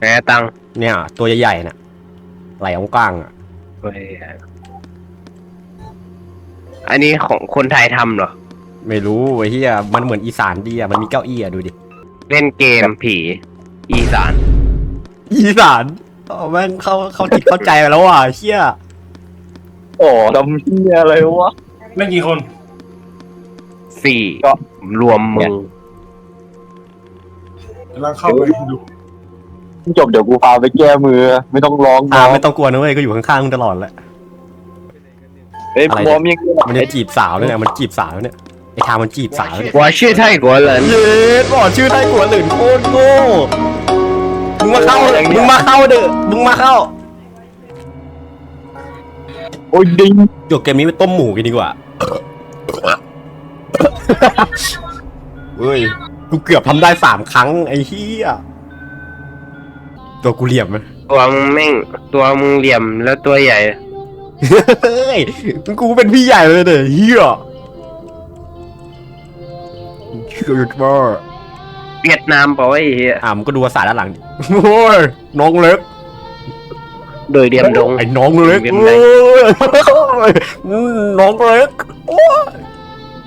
แหมตังค์เนี่ย ตัวใหญ่ๆน่ะไหลองกลางอะเว้ยอันนี้ของคนไทยทำเหรอ ไม่รู้ไอ้เหี้ยมันเหมือนอีสานดีอะมันมีเก้าอี้อะดูดิเล่นเกมผี อีสาน อีสานอ๋อแม่งเข้าเข้าจิตเข้าใจไปแล้วว่ะเหี้ยโอ้ดำเฮียอะไรวะ เล่นกี่คน สี่ก็ รวมมึงกำลังเข้าไปดู จบเดี๋ยวกูพาไปแก้มือ ไม่ต้องร้อง อ่า น้อง ไม่ต้องกลัวนะเว้ยก็อยู่ข้างๆมึงตลอดแหละ เฮ้ย อะไรเนี่ย พร้อมยัง มันจะจีบสาวด้วยเนี่ยมันจีบสาวเนี่ยไอ้ทางมันจีบสาวเนี่ย 我是泰国人 เย็ดบอกชื่อไทยกัวหลินโคตรโง่มึงมาเข้ามึงมาเข้าเด้อมึงมาเข้า โอ้ยดิง จบเกมนี้ไปต้มหมูกันดีกว่าเฮ้ยกูเกือบทำได้สามครั้งไอ้เหี้ย ตัวกูเหลี่ยมไหมตัวมึงแม่งตัวมึงเหลี่ยมแล้วตัวใหญ่ เฮ้ยกูเป็นพี่ใหญ่เลยเด้อเฮียเชื่อว่าเวียดนามเปล่าวะไอ้เหี้ยอ่ามันก็ดูภาษาด้านหลังดิโอ้ยน้องเล็ก โดยเดียมดง ไอ้น้องเล็กเวียดโอ้นามยน้องเล็กโอ้ย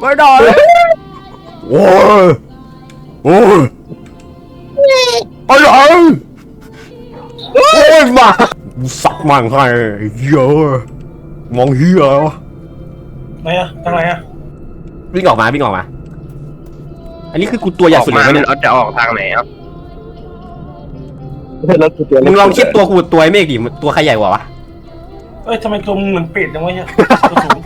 ไม่ได้โอ้ยโอ้ยอะไร โอ้ยมาสักมังให้เยอะมองเฮียวะไหนอะทางไหนอะวิ่งออกมาวิ่งออกมา อันนี้คือกูตัวใหญ่สุดออกเลยมานะเนี่ยเอาจะออกทางไหนอะแล้วกูเจอมึงลองเทียบตัวกูกับตัวไอ้เมฆดิตัวใครใหญ่กว่าวะเอ้ยทำไมตัวมึงเหมือนเป็ดจังวะเนี่ยตัวสูง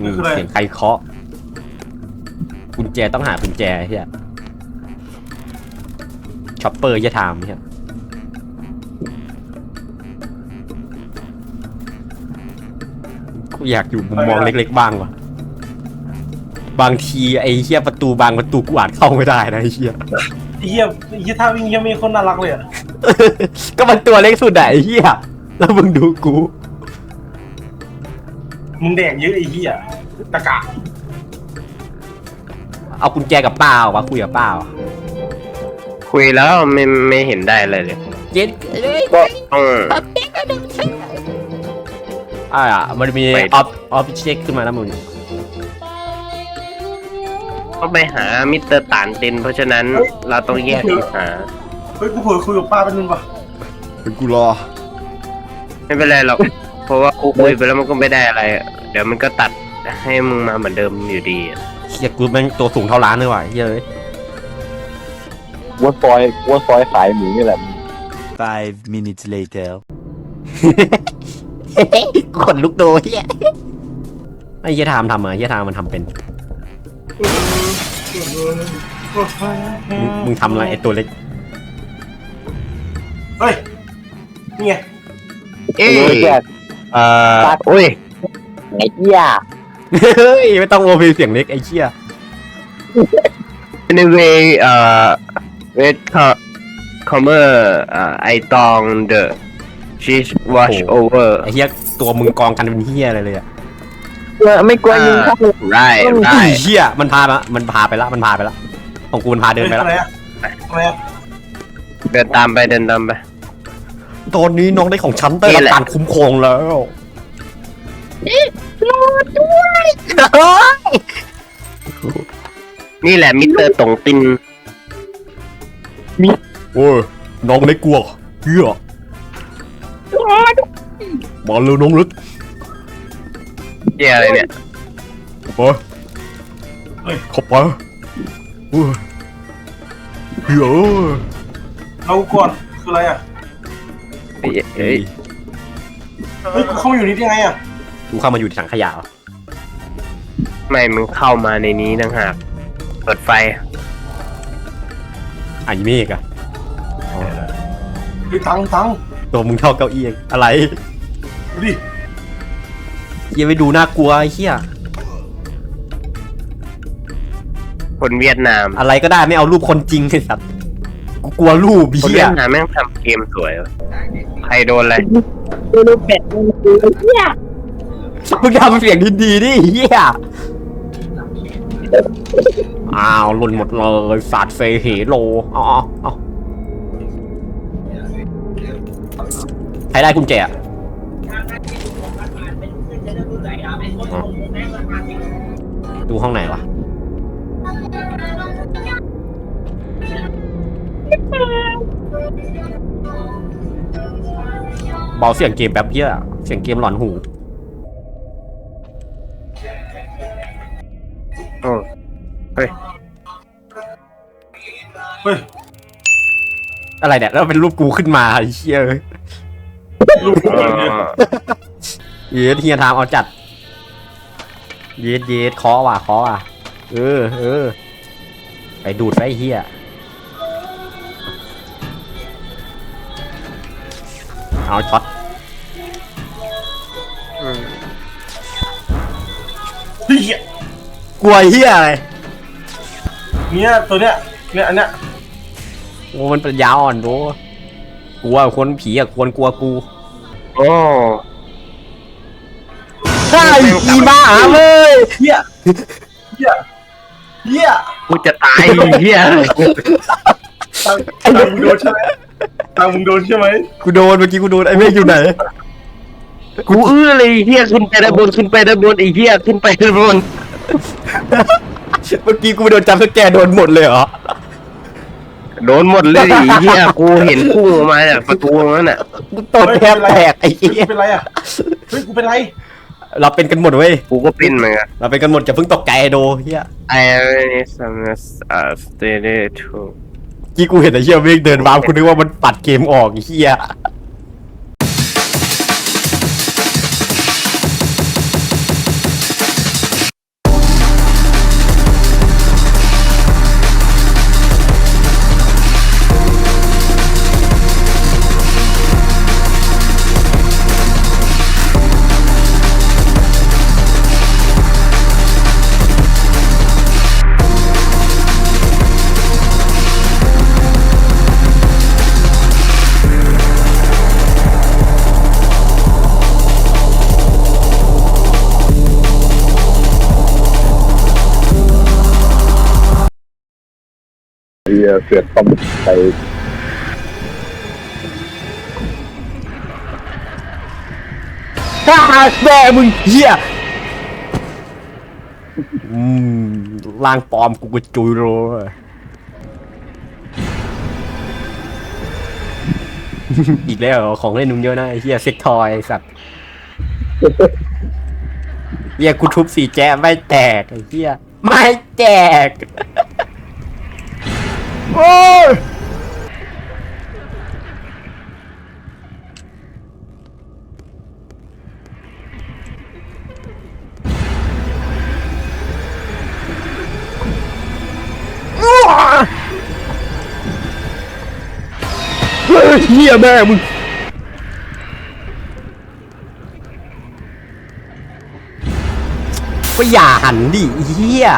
อืมคืออะไร เสียงใครเคาะกุญแจต้องหากุญแจเฮียช็อปเปอร์ยะถามเฮีย อยากอยู่มุมมองเล็ก ๆ บ้างว่ะบางทีไอ้เฮียประตูบางประตูกูอาจเข้าไม่ได้นะไอ้เฮียไอ้เหี้ยไอ้เหี้ยท่าวิ่งเหี้ยไม่คนน่ารักเลยอะก็มันตัวเล็กสุดอะไอ้เฮียแล้วมึงดูกู มึงแดกเยอะไอ้เหี้ยตะกะเอากุญแจกับป้าวะคุยกับป้าวะคุยแล้วไม่ไม่เห็นได้อะไรเลย เย็นเอ้ยต้อง อ่ามันมีไปออฟออฟเช็คขึ้นมาแล้วมึงต้องไปหามิสเตอร์ตานเต็นเพราะฉะนั้นเราต้องแยกกันหา เฮ้ยกูเผลอคุยกับป้าเป็นนึงปะเป็นกูรอไม่เป็นไรหรอก เพราะว่ากูคุยไปแล้วมันก็ไม่ได้อะไรอะเดี๋ยวมันก็ตัดให้มึงมาเหมือนเดิมอยู่ดีอะเฮียกูแม่งตัวสูงเท่าล้านเลยว่ะเฮียเลยวัวซอยวัวซอยขายหมูนี่แหละ Five minutes later. ขนลุกโตเฮียไอ้เฮียทามทำอะเฮียทามมันทำเป็น มึงมึงทำอะไรไอ้ตัวเล็ก เฮ้ยนี่ไงเอ้เอ้ยเอ่อโอ้ยไอ้เหี้ยเฮ้ยไม่ต้องโอเพเสียงเล็กไอ้เชี่ย anyway เอ่อ wait comer เอ่อไอตองเด้อ the cheese wash over ไอ้เฮียตัวมึงกองกันเป็นเฮียอะไรเลยอะไม่กลัวยิงเข้า right ไอ้ right เฮียมันพามามันพาไปละมันพาไปละของกูมันพาเดินไปเฮ้ยละอะไรอะอะไรอะเดินตามไปเดินตามไปตอนนี้น้องได้ของฉันได้นี่รับแหละการคุ้มครองแล้วรอด้วยนี่แหละมิสเตอร์ตงตินโอ้ยน้องเล็กกลัวเฮี ยมาเร็วน้องเล็กเหียอะไรเนี่ยไปเข้าไปโอ้ยเฮียเอากูก่อนคืออะไรอะเฮ้ยเฮ้ยเฮ้ยกูเข้ามาอยู่นี่ได้ไงอะกูเข้ามาอยู่ที่ถังขยะเหรอไม่มึงเข้ามาในนี้ต่างหากเปิดไฟไอ้เมฆอะเฮ้ยตังค์ตังค์ ตัวมึงเท่าเก้าอี้เองอะไรดูดิเฮียไปดูน่ากลัวไอ้เฮียคนเวียดนามอะไรก็ได้ไม่เอารูปคนจริงไอ้สัตว์กูกลัวรูปคนเฮีเวียยดนามแม่งทำเกมสวยว่ะใครโดนอะไรดูเป็ดมันคือไอ้เหี้ยมึงทำเสียงดีๆดิเฮียอ้าวหล่นหมดเลยสาดเฟเฮโลเอ๋อาเอา ใครได้กุญแจอะอ๋อดูห้องไหนวะเบาเสียงเกมแป๊บเยอะเสียงเกมหลอนหูโอ้เฮ้ย เฮ้ย อะไรเนี่ย แล้วเป็นรูปกูขึ้นมาไอ้เชี่ยเอ้ย ลูกเอเนี่ยอเย็ดเฮียทามเอาจัด เย็ดเย็ดเคอว่ะเคอว่ะ เออเออ ไปดูดไปเฮียเอาช็อตเฮียกลัวไอ้เฮียอะไรเนี่ยตัวเนี้ยเนี่ยอันเนี้ยโอ้มันเป็นยาวอ่อนโดกลัวคนผีอะควรกลัวกู โอ้ใช่อีบ้าเลยเหี้ยเหี้ยเหี้ยกูจะตายไอ้เหี้ยตังตังมึงโดนใช่ไหมตังมึงโดนใช่ไหมกูโดนเมื่อกี้กูโดนไอ้เมฆอยู่ไหนกูอื้อเลยไอ้เหี้ยขึ้นไปด้านบนขึ้นไปด้านบนไอ้เหี้ยขึ้นไปด้านบนเมื่อกี้กูโดนจับสแกร์โดนหมดเลยเหรอ โดนหมดเลยไอ้เหี้ยกูเห็นพุ่งออกมาจากประตูนั้นน่ะกูตดแทบแตกไอ้เหี้ยกูเป็นไรอะเฮ้ยกูเป็นไรเราเป็นกันหมดเว้ยกูก็เป็นเหมือนกันเราเป็นกันหมดจะเพิ่งตกใจโดเฮีย I some uh stay to กี้กูเห็นไอ้เหี้ยเมฆเดินวามกูนึกว่ามันปัดเกมออกไอ้เหี้ย เฮียเสือกต้มไปฮ่าแม่มึงเหี้ยอืมร่างปลอมกูก็จุยโรยอีกแล้วเหรอของเล่นนุ่มเยอะนะไอ้เหี้ยเซ็กทอยไอ้สัตว์เหี้ยกูทุบสีแจ๊ะไม่แตกไอ้เหี้ยไม่แตก โอ้ยเฮ้ยเหี้ยแม่มึงก็อย่าหันดิเฮีย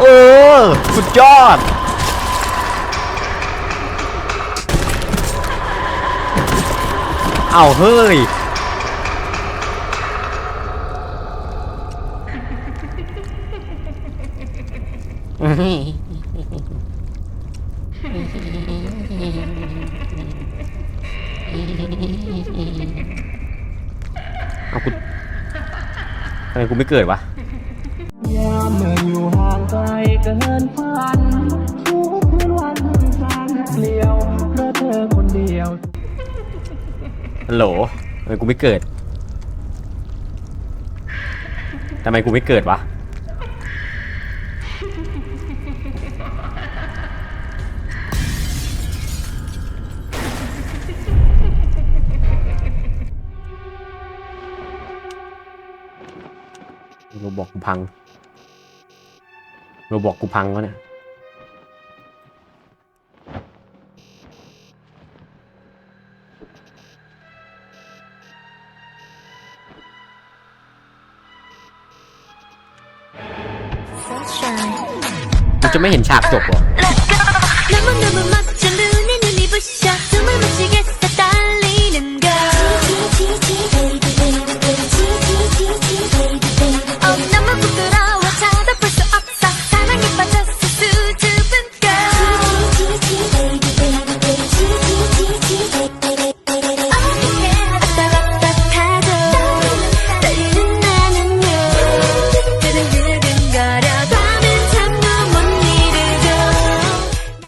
เออ สุดยอด เอาเฮ้ย เอากูทำไมกูไม่เกิดวะ เกินฝันทุกคืนวันสันเกลียวเพราะเธอคนเดียวฮัลโหลทำไมกูไม่เกิดทำไมกูไม่เกิดวะโรบอกพัง โรบอกกูพังแล้วเนี่ย Sunshine. กูจะไม่เห็นฉากจบเหรอ Let's go.